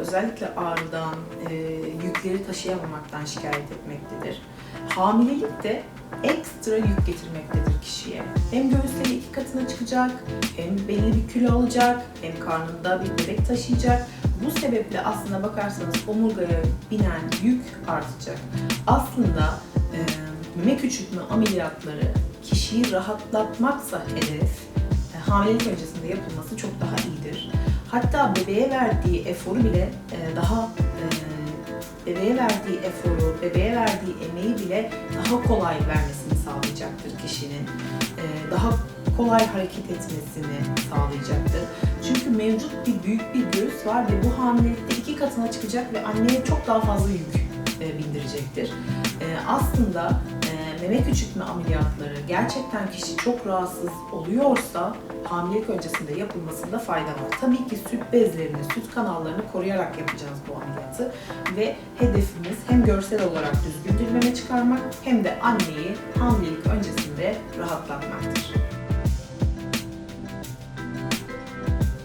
özellikle ağrıdan, e, yükleri taşıyamamaktan şikayet etmektedir. Hamilelik de ekstra yük getirmektedir kişiye. Hem göğüsleri iki katına çıkacak, hem belli bir kilo alacak, hem karnında bir bebek taşıyacak. Bu sebeple aslına bakarsanız omurgaya binen yük artacak. Aslında e, meme küçültme ameliyatları kişiyi rahatlatmaksa hedef, e, hamilelik öncesinde yapılması çok daha iyidir. Hatta bebeğe verdiği eforu bile e, daha e, bebeğe verdiği eforu, bebeğe verdiği emeği bile daha kolay vermesini sağlayacaktır kişinin. E, daha kolay hareket etmesini sağlayacaktır. Çünkü mevcut bir büyük bir göğüs var ve bu hamilelikte iki katına çıkacak ve anneye çok daha fazla yük bindirecektir. Aslında meme küçültme ameliyatları gerçekten kişi çok rahatsız oluyorsa hamilelik öncesinde yapılmasında fayda var. Tabii ki süt bezlerini, süt kanallarını koruyarak yapacağız bu ameliyatı ve hedefimiz hem görsel olarak düzgün bir meme çıkarmak hem de anneyi hamile